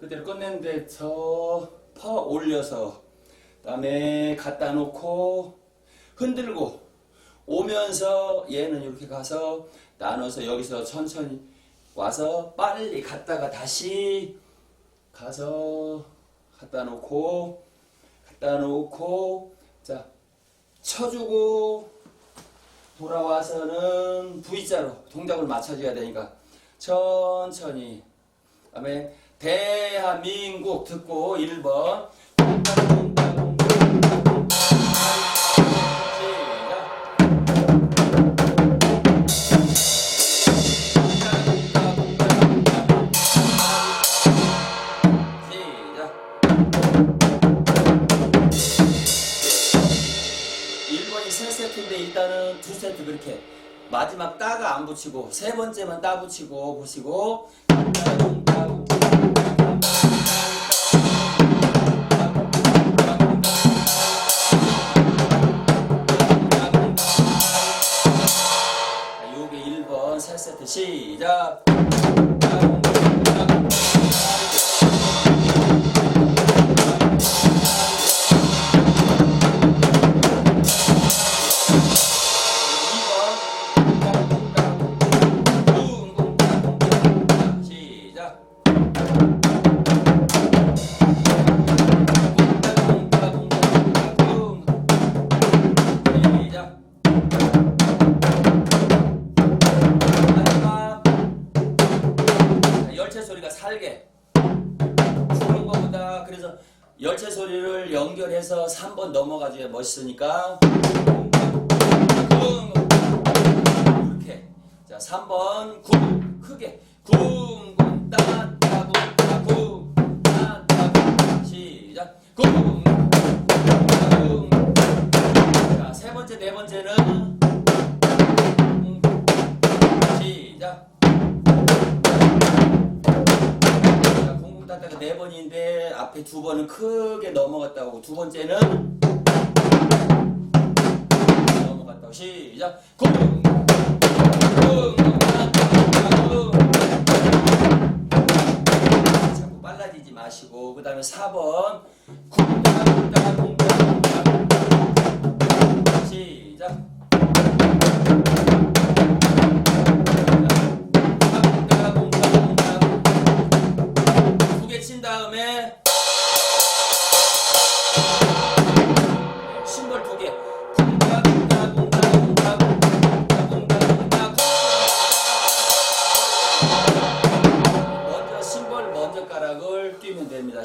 그대로 끝냈는데 저 퍼 올려서 그다음에 갖다 놓고 흔들고 오면서 얘는 이렇게 가서 나눠서 여기서 천천히 와서 빨리 갔다가 다시 가서 갖다 놓고 갖다 놓고 자 쳐주고 돌아와서는 V자로 동작을 맞춰줘야 되니까 천천히. 그다음에 대한민국 듣고 1번. 시작. 시작 1번이 세 세트인데 일단은 두 세트 그렇게. 마지막 따가 안 붙이고 세 번째만 따 붙이고 보시고 열쇠 소리를 연결해서 3번 넘어가줘야 멋있으니까. 이렇게. 자, 3번 쿵. 크게. 쿵쿵. 따따쿵. 따따쿵. 시작. 쿵 네 번인데 앞에 두 번은 크게 넘어갔다고 두 번째는 넘어갔다고 시작 쿵 자꾸 빨라지지 마시고 그 다음에 4번 시작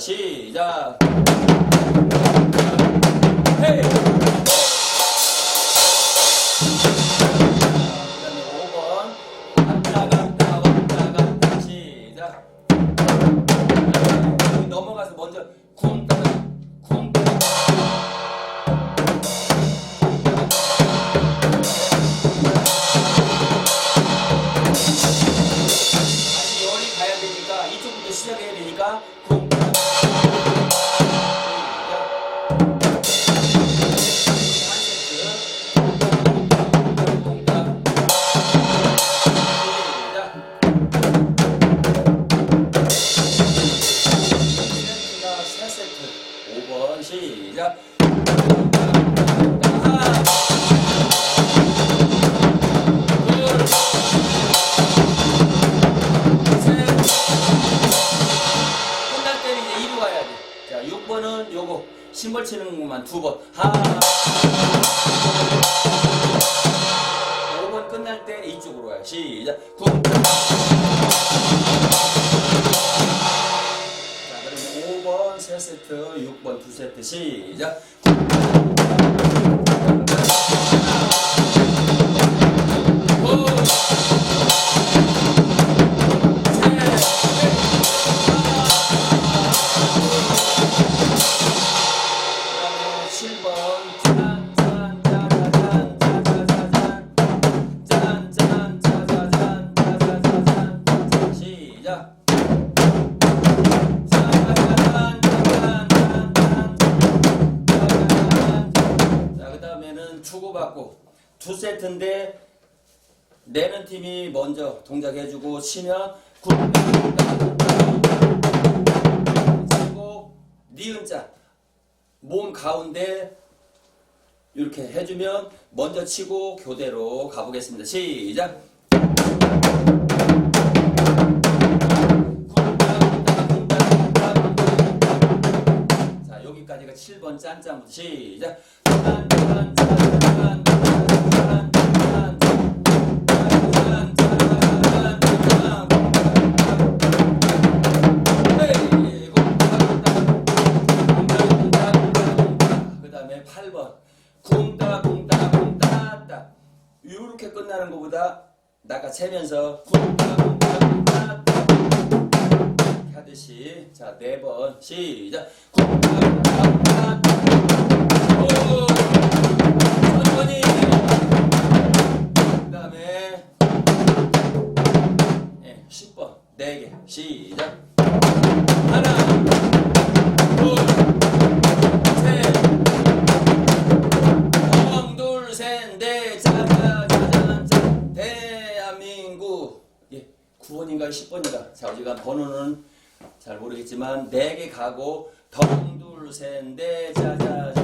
시작. 심벌 치는 것만 두 번. 하나. 5번 끝날 때 이쪽으로 와요. 시작. 쿵. 자, 그러면 5번 세 세트, 6번 두 세트 시작. 오, 주고받고 두 세트인데 내는 팀이 먼저 동작해주고 치면 그리고 니은자 네 몸 가운데 이렇게 해주면 먼저 치고 교대로 가보겠습니다. 시작! 자 여기까지가 7번 짠짠 시작! 이렇게 끝나는 것보다 낚아채면서 하듯이. 자 네 번. 시작. 번호는 잘 모르겠지만 4개 가고 덩둘 셋넷 자자자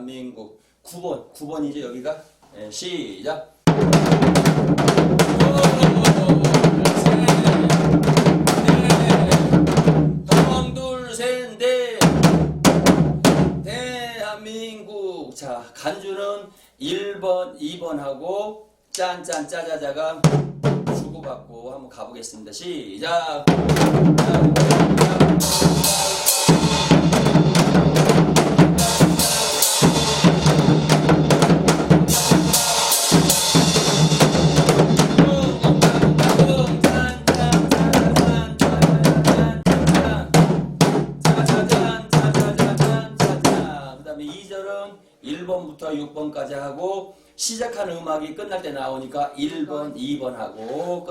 대한민국. 9번, 9번이죠, 여기가. 예, 시작. 자, 간주는 1번, 2번 하고 짠짠 짜자자가 주고받고 한번 가보겠습니다. 시작. 6번까지 하고 시작하는 음악이 끝날 때 나오니까 1번, 2번 하고 끝